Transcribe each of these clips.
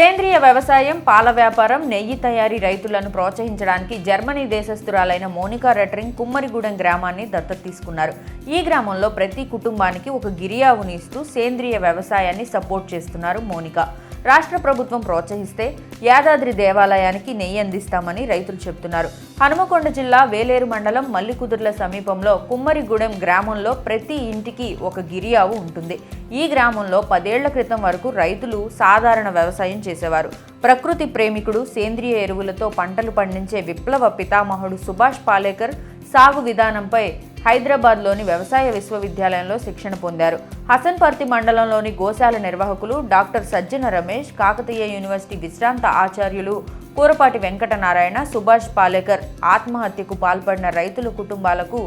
సేంద్రియ వ్యవసాయం పాల వ్యాపారం నెయ్యి తయారీ రైతులను ప్రోత్సహించడానికి జర్మనీ దేశస్థురాలైన మోనికా రెటరింగ్ కుమ్మరిగూడెం గ్రామాన్ని దత్తత తీసుకున్నారు. ఈ గ్రామంలో ప్రతి కుటుంబానికి ఒక గిరియావుని ఇస్తూ సేంద్రియ వ్యవసాయాన్ని సపోర్ట్ చేస్తున్నారు మోనికా. రాష్ట్ర ప్రభుత్వం ప్రోత్సహిస్తే యాదాద్రి దేవాలయానికి నెయ్యి అందిస్తామని రైతులు చెబుతున్నారు. హనుమకొండ జిల్లా వేలేరు మండలం మల్లికుదుర్ల సమీపంలో కుమ్మరిగూడెం గ్రామంలో ప్రతి ఇంటికి ఒక గిరియావు ఉంటుంది. ఈ గ్రామంలో పదేళ్ళ క్రితం వరకు రైతులు సాధారణ వ్యవసాయం చేసేవారు. ప్రకృతి ప్రేమికుడు సేంద్రియ ఎరువులతో పంటలు పండించే విప్లవ పితామహుడు సుభాష్ పాలేకర్ సాగు విధానంపై హైదరాబాద్లోని వ్యవసాయ విశ్వవిద్యాలయంలో శిక్షణ పొందారు. హసన్పర్తి మండలంలోని గోశాల నిర్వాహకులు డాక్టర్ సజ్జన రమేష్ కాకతీయ యూనివర్సిటీ విశ్రాంత ఆచార్యులు కూరపాటి వెంకటనారాయణ సుభాష్ పాలేకర్ ఆత్మహత్యకు పాల్పడిన రైతుల కుటుంబాలకు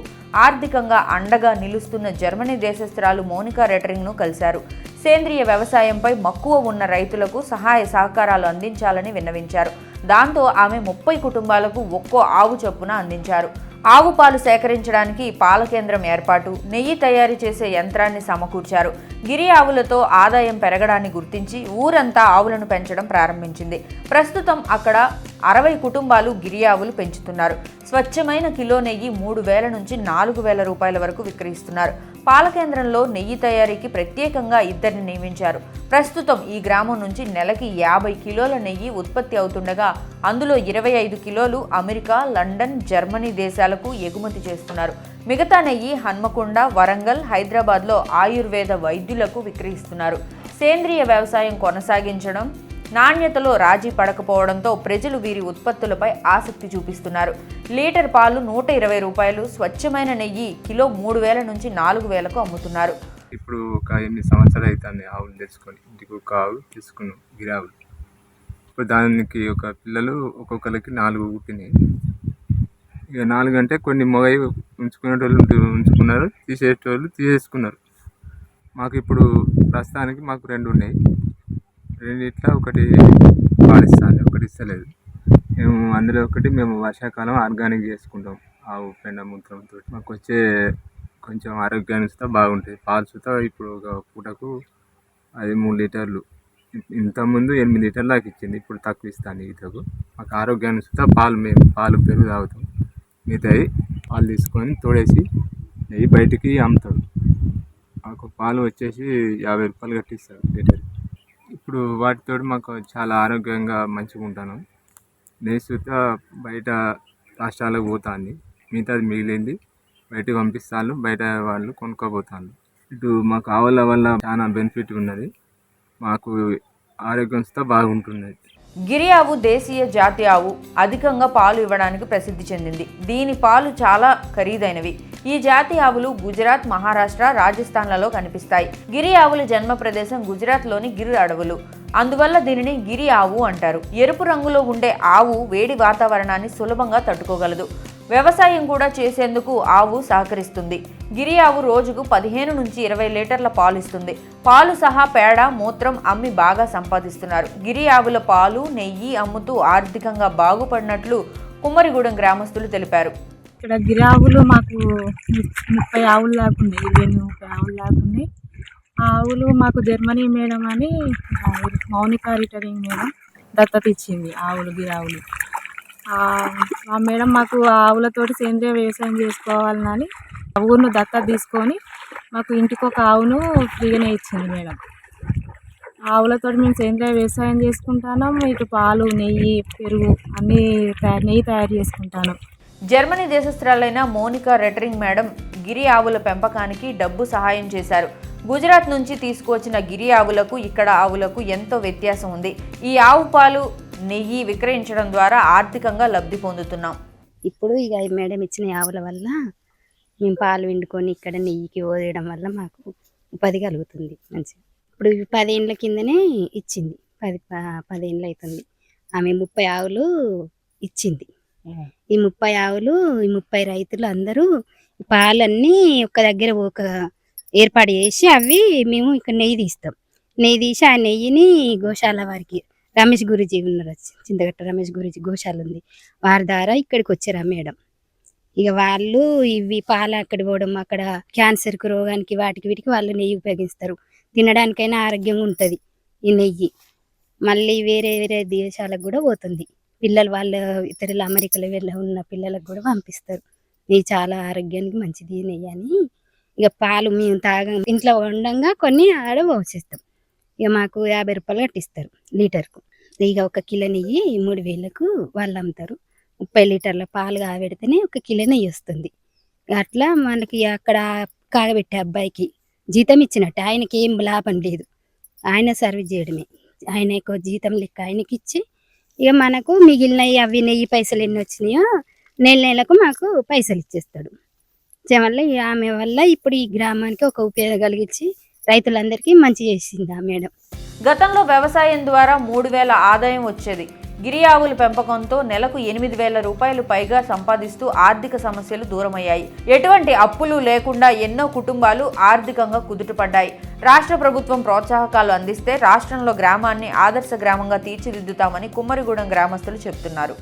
ఆర్థికంగా అండగా నిలుస్తున్న జర్మనీ దేశస్థురాలు మోనికా రెటరింగ్ను కలిశారు. సేంద్రియ వ్యవసాయంపై మక్కువ ఉన్న రైతులకు సహాయ సహకారాలు అందించాలని విన్నవించారు. దాంతో ఆమె ముప్పై కుటుంబాలకు ఒక్కో ఆవు చొప్పున అందించారు. ఆవు పాలు సేకరించడానికి పాల కేంద్రం ఏర్పాటు నెయ్యి తయారు చేసే యంత్రాన్ని సమకూర్చారు. గిరి ఆవులతో ఆదాయం పెరగడాన్ని గుర్తించి ఊరంతా ఆవులను పెంచడం ప్రారంభించింది. ప్రస్తుతం అక్కడ అరవై కుటుంబాలు గిరియావులు పెంచుతున్నారు. స్వచ్ఛమైన కిలో నెయ్యి మూడు వేల నుంచి నాలుగు వేల రూపాయల వరకు విక్రయిస్తున్నారు. పాల కేంద్రంలో నెయ్యి తయారీకి ప్రత్యేకంగా ఇద్దరిని నియమించారు. ప్రస్తుతం ఈ గ్రామం నుంచి నెలకి యాభై కిలోల నెయ్యి ఉత్పత్తి అవుతుండగా అందులో ఇరవై ఐదు కిలోలు అమెరికా లండన్ జర్మనీ దేశాలకు ఎగుమతి చేస్తున్నారు. మిగతా నెయ్యి హన్మకొండ వరంగల్ హైదరాబాద్లో ఆయుర్వేద వైద్యులకు విక్రయిస్తున్నారు. సేంద్రియ వ్యవసాయం కొనసాగించడం నాణ్యతలో రాజీ పడకపోవడంతో ప్రజలు వీరి ఉత్పత్తులపై ఆసక్తి చూపిస్తున్నారు. లీటర్ పాలు నూట ఇరవై రూపాయలు స్వచ్ఛమైన నెయ్యి కిలో మూడు వేల నుంచి నాలుగు వేలకు అమ్ముతున్నారు. ఇప్పుడు ఒక ఎనిమిది సంవత్సరాలు అవుతుంది ఆవులు తెచ్చుకొని. ఇంటికి ఒక ఆవు తీసుకున్నాం గిరావులు ఇప్పుడు దానికి ఒక పిల్లలు ఒక్కొక్కరికి నాలుగు పుట్టినాయి. ఇక నాలుగు అంటే కొన్ని మొగయి ఉంచుకునేటోళ్ళు ఉంచుకున్నారు తీసేటోళ్ళు తీసేసుకున్నారు. మాకు ఇప్పుడు ప్రస్తుతానికి మాకు రెండు ఉన్నాయి. రెండిట్లా ఒకటి పాలిస్తాను ఒకటి ఇస్తలేదు. మేము అందులో ఒకటి మేము వర్షాకాలం ఆర్గానిక్ చేసుకుంటాం ఆవు పెండ మూత్రంతో మాకు వచ్చే కొంచెం ఆరోగ్యాన్ని సుతా బాగుంటుంది పాలు చూస్తా ఇప్పుడు ఒక పూటకు అది మూడు లీటర్లు. ఇంతకుముందు ఎనిమిది లీటర్ల దాకా ఇచ్చింది ఇప్పుడు తక్కువ ఇస్తాను ఈతకు. మాకు ఆరోగ్యాన్ని సుతా పాలు మేము పాలు పెరుగు తాగుతాం. మిగతాయి పాలు తీసుకొని తోడేసి నెయ్యి బయటికి అమ్ముతాడు మాకు పాలు వచ్చేసి యాభై రూపాయలు కట్టిస్తాడు లీటర్ ఇప్పుడు వాటితో మాకు చాలా ఆరోగ్యంగా మంచిగా ఉంటాను నెయ్యి బయట రాష్ట్రాలకు పోతుంది. మిగతాది మిగిలింది బయటకు పంపిస్తాను బయట వాళ్ళు కొనుక్కోపోతాను ఇటు మాకు ఆవుల వల్ల చాలా బెనిఫిట్ ఉన్నది. మాకు ఆరోగ్యం బాగుంటున్నది గిరి ఆవు దేశీయ జాతి ఆవు అధికంగా పాలు ఇవ్వడానికి ప్రసిద్ధి చెందింది. దీని పాలు చాలా ఖరీదైనవి. ఈ జాతి ఆవులు గుజరాత్ మహారాష్ట్ర రాజస్థాన్లలో కనిపిస్తాయి. గిరి ఆవుల జన్మ ప్రదేశం గుజరాత్లోని గిరి అడవులు. అందువల్ల దీనిని గిరి ఆవు అంటారు. ఎరుపు రంగులో ఉండే ఆవు వేడి వాతావరణాన్ని సులభంగా తట్టుకోగలదు. వ్యవసాయం కూడా చేసేందుకు ఆవు సహకరిస్తుంది. గిరి ఆవు రోజుకు పదిహేను నుంచి ఇరవై లీటర్ల పాలు ఇస్తుంది. పాలు సహా పేడ మూత్రం అమ్మి బాగా సంపాదిస్తున్నారు. గిరి ఆవుల పాలు నెయ్యి అమ్ముతూ ఆర్థికంగా బాగుపడినట్లు కుమ్మరిగూడెం గ్రామస్తులు తెలిపారు. ఇక్కడ గిరావులు మాకు ముప్పై ఆవులు దాకా ఉన్నాయి. ఇరవై ఎనిమిది ముప్పై ఆవులు దాకా ఉన్నాయి. ఆ ఆవులు మాకు జర్మనీ మేడం అని మౌనిక రిటరింగ్ మేడం దత్తత ఇచ్చింది ఆవులు గిరావులు. మా మేడం మాకు ఆవులతోటి సేంద్రియ వ్యవసాయం చేసుకోవాలని ఆ ఊరును దత్తత తీసుకొని మాకు ఇంటికి ఒక ఆవును ఫ్రీగానే ఇచ్చింది మేడం. ఆవులతో మేము సేంద్రియ వ్యవసాయం చేసుకుంటాను ఇటు పాలు నెయ్యి పెరుగు అన్నీ తయారు నెయ్యి తయారు చేసుకుంటాను జర్మనీ దేశస్థురాలైన మోనికా రెటరింగ్ మేడం గిరి ఆవుల పెంపకానికి డబ్బు సహాయం చేశారు. గుజరాత్ నుంచి తీసుకువచ్చిన గిరి ఆవులకు ఇక్కడ ఆవులకు ఎంతో వ్యత్యాసం ఉంది. ఈ ఆవు పాలు నెయ్యి విక్రయించడం ద్వారా ఆర్థికంగా లబ్ధి పొందుతున్నాం. ఇప్పుడు ఇక మేడం ఇచ్చిన ఆవుల వల్ల మేము పాలు వండుకొని ఇక్కడ నెయ్యికి ఓదేయడం వల్ల మాకు ఉపాధి కలుగుతుంది మంచిగా. ఇప్పుడు ఇవి పదేళ్ళ కిందనే ఇచ్చింది. పది ప- పదేళ్ళు అవుతుంది ఆమె ముప్పై ఆవులు ఇచ్చింది. ఈ ముప్పై ఆవులు ఈ ముప్పై రైతులు అందరూ పాలన్నీ ఒక దగ్గర ఒక ఏర్పాటు చేసి అవి మేము ఇక్కడ నెయ్యి తీస్తాం. నెయ్యి తీసి ఆ నెయ్యిని గోశాల వారికి రమేష్ గురుజీ ఉన్నారు చింతగట్ట రమేష్ గురుజీ గోశాల ఉంది. వారి ద్వారా ఇక్కడికి వచ్చారు ఆ మేడం. ఇక వాళ్ళు ఇవి పాలు అక్కడ పోవడం అక్కడ క్యాన్సర్కి రోగానికి వాటికి వీటికి వాళ్ళు నెయ్యి ఉపయోగిస్తారు. తినడానికైనా ఆరోగ్యంగా ఉంటుంది ఈ నెయ్యి. మళ్ళీ వేరే వేరే దేశాలకు కూడా పోతుంది. పిల్లలు వాళ్ళ ఇతరుల అమెరికాలో వెళ్ళ ఉన్న పిల్లలకు కూడా పంపిస్తారు. ఇది చాలా ఆరోగ్యానికి మంచిది నెయ్యి అని. ఇక పాలు మేము తాగ. ఇంట్లో ఉండగా కొన్ని ఆడ పోసేస్తాం. ఇక మాకు యాభై రూపాయలు కట్టిస్తారు లీటర్కు. ఇక ఒక కిలో నెయ్యి మూడు వేలకు వాళ్ళు అమ్ముతారు. ముప్పై లీటర్ల పాలు కాబెడితేనే ఒక కిలో నెయ్యి వస్తుంది. అట్లా మనకి అక్కడ కాగబెట్టే అబ్బాయికి జీతం ఇచ్చినట్టు. ఆయనకి ఏం లాభం లేదు. ఆయన సర్వీస్ చేయడమే. ఆయన ఎక్కువ జీతం లెక్క ఆయనకి ఇచ్చి ఇక మనకు మిగిలినవి అవి నెయ్యి పైసలు ఎన్ని వచ్చినాయో నెల నెలకు మాకు పైసలు ఇచ్చేస్తాడు. వల్ల ఆమె వల్ల ఇప్పుడు ఈ గ్రామానికి ఒక ఉపయోగం కలిగించి రైతులందరికీ మంచి చేసింది ఆ మేడం. గతంలో వ్యవసాయం ద్వారా మూడు వేల ఆదాయం వచ్చేది. గిరి ఆవుల పెంపకంతో నెలకు ఎనిమిది వేల రూపాయలు పైగా సంపాదిస్తూ ఆర్థిక సమస్యలు దూరమయ్యాయి. ఎటువంటి అప్పులు లేకుండా ఎన్నో కుటుంబాలు ఆర్థికంగా కుదుటపడ్డాయి. రాష్ట్ర ప్రభుత్వం ప్రోత్సాహకాలు అందిస్తే రాష్ట్రంలో గ్రామాన్ని ఆదర్శ గ్రామంగా తీర్చిదిద్దుతామని కుమ్మరిగూడెం గ్రామస్తులు చెబుతున్నారు